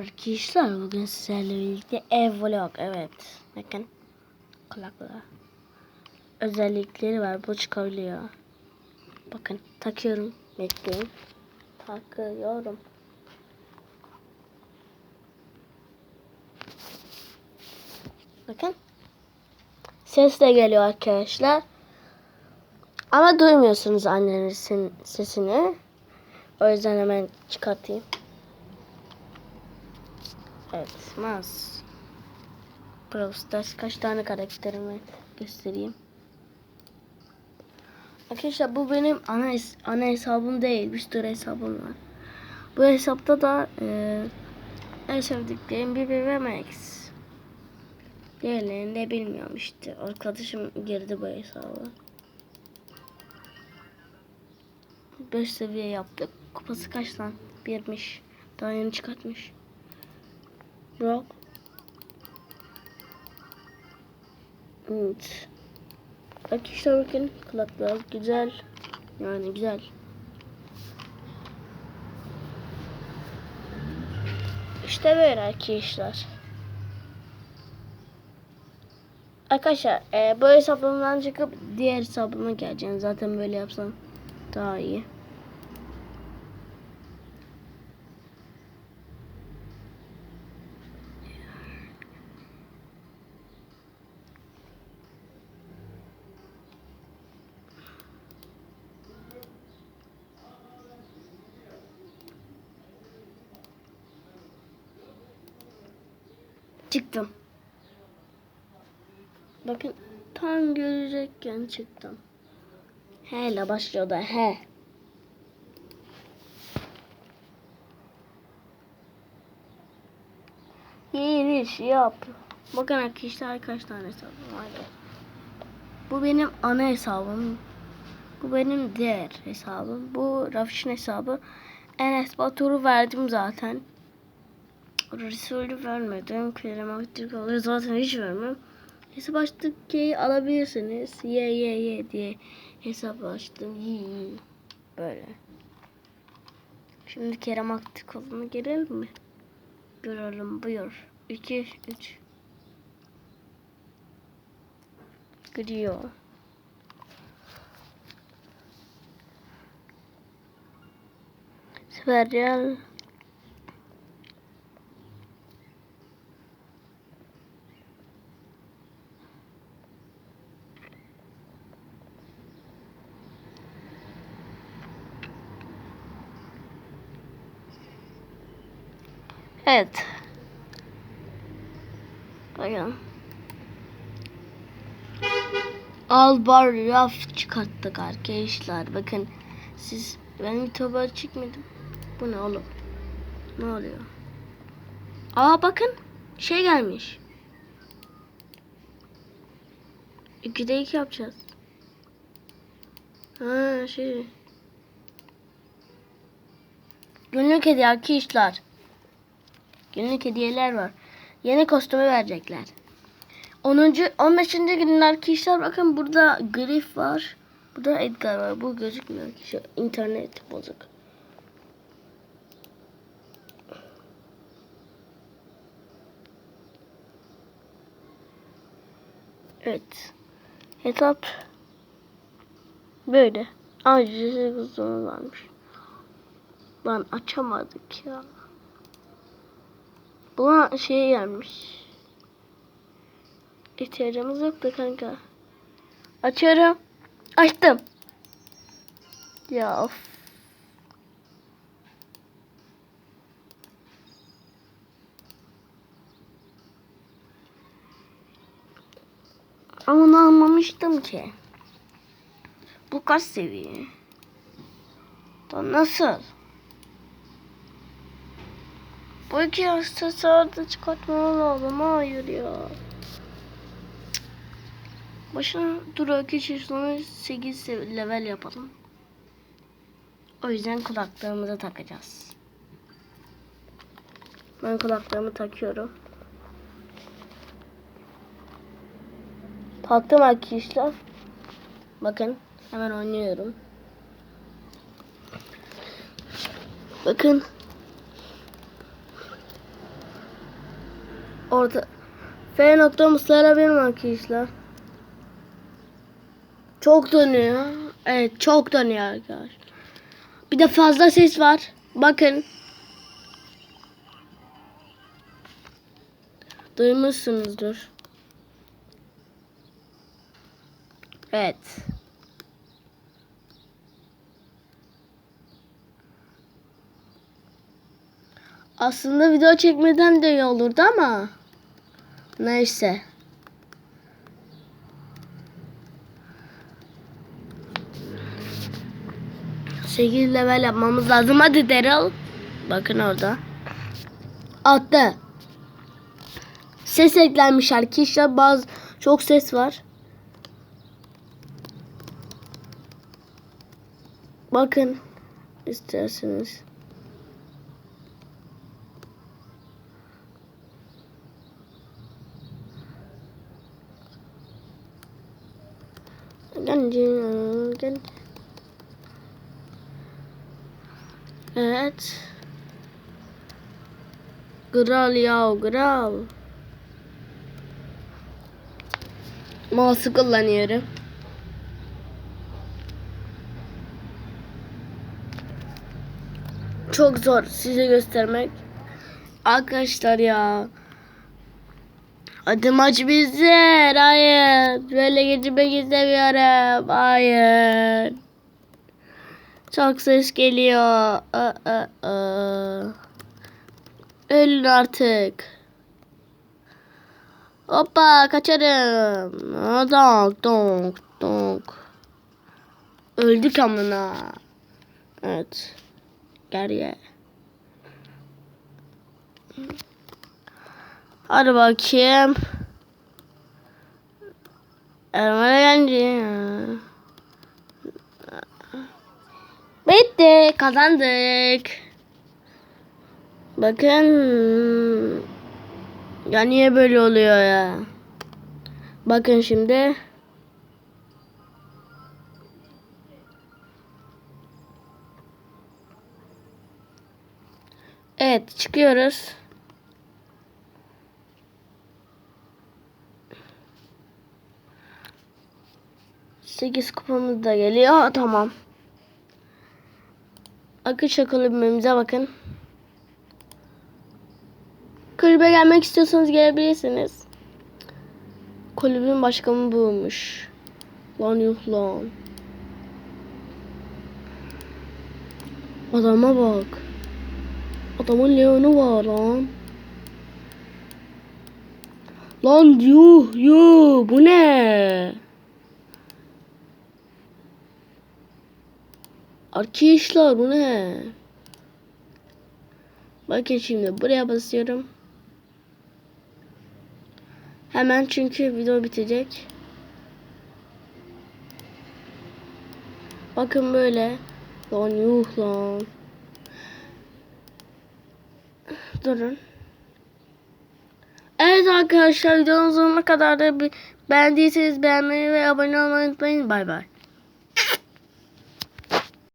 Arkadaşlar bugün sizlerle birlikte ev vlog evet. Bakın kulaklığa. Özellikleri var bu çıkabiliyor. Bakın takıyorum bekleyin takıyorum. Bakın ses de geliyor arkadaşlar. Ama duymuyorsunuz annenizin sesini. O yüzden hemen çıkartayım Evet. Brawl Stars kaç tane karakterimi göstereyim. Arkadaşlar bu benim ana hes- ana hesabım değil. Bir sürü hesabım var. Bu hesapta da e, en sevdiklerim Bibi ve Max. Diğerlerini de bilmiyorum işte. Arkadaşım girdi bu hesaba. 5 seviye yaptık. Kupası kaç lan? Birmiş. Daha yeni çıkartmış. Brock. Evet. Arkadaşlar bakın kulaklar güzel. Yani güzel. İşte böyle arkadaşlar. Arkadaşlar e, bu hesabımdan çıkıp diğer hesabıma geleceğim. Zaten böyle yapsam daha iyi. Çıktım. Bakın tam görecekken çıktım. He ile başlıyor da he. Giriş yap. Bakın arkadaşlar kaç tane hesabım var. Bu benim ana hesabım. Bu benim diğer hesabım. Bu Rafiş'in hesabı. Enes Batur'u verdim zaten. Resulü vermedim. Kerematik olur zaten hiç vermem. Hesap açtık alabilirsiniz. Ye ye ye diye hesap açtım. Yi, yi. Böyle. Şimdi Kerem Aktikoğlu'na girelim mi? Görelim buyur. 2 3 Gidiyor. Serial Evet. Bakın. Albar raf çıkarttık arkadaşlar. Bakın siz benim YouTube'a çıkmadım. Bu ne oğlum? Ne oluyor? Aa bakın şey gelmiş. İkide iki yapacağız. Ha şey. Günlük hediye arkadaşlar. Günlük hediyeler var. Yeni kostümü verecekler. 10. 15. günün arkadaşlar bakın burada Griff var. Burada Edgar var. Bu gözükmüyor. Şu internet bozuk. Evet. Hesap böyle. Ayrıca kostümü varmış. Lan açamadık ya. Buna şey gelmiş. İhtiyacımız yoktu kanka. Açıyorum. Açtım. Ya of. Ama onu almamıştım ki. Bu kaç seviye? Da nasıl? Bu iki aksesuarda çıkartmam lazım. Hayır ya. Başına dur arkadaşlar sonra 8 level yapalım. O yüzden kulaklığımızı takacağız. Ben kulaklığımı takıyorum. Taktım arkadaşlar. Bakın hemen oynuyorum. Bakın Orta. F nokta Muslera benim arkadaşlar. Çok dönüyor. Evet çok dönüyor arkadaşlar. Bir de fazla ses var. Bakın. Duymuşsunuzdur. Evet. Aslında video çekmeden de iyi olurdu ama neyse. Sekiz level yapmamız lazım. Hadi Daryl. Bakın orada. Attı. Ses eklenmiş arkadaşlar. Bazı çok ses var. Bakın isterseniz. Gel. Evet. Kral ya kral. Mouse'u kullanıyorum. Çok zor size göstermek. Arkadaşlar ya. Hadi maç bizler. Hayır. Böyle geçmek istemiyorum. Hayır. Çok ses geliyor. Aa, aa, aa. Ölün artık. Hoppa kaçarım. Donk donk donk. Öldük amına. Evet. Geriye. Hadi bakayım. Ermeni Bitti. Kazandık. Bakın. Ya niye böyle oluyor ya? Bakın şimdi. Evet çıkıyoruz. Sekiz kupamız da geliyor. Tamam. Akış kulübümüze bakın. Kulübe gelmek istiyorsanız gelebilirsiniz. Kulübün başkanı bulmuş. Lan yuh lan. Adama bak. Adamın leonu var lan. Lan yuh yuh bu ne? Arkadaşlar bu ne? Bakın şimdi buraya basıyorum. Hemen çünkü video bitecek. Bakın böyle. Lan yuh lan. Durun. Evet arkadaşlar videonun sonuna kadar da beğendiyseniz beğenmeyi ve abone olmayı unutmayın. Bay bay.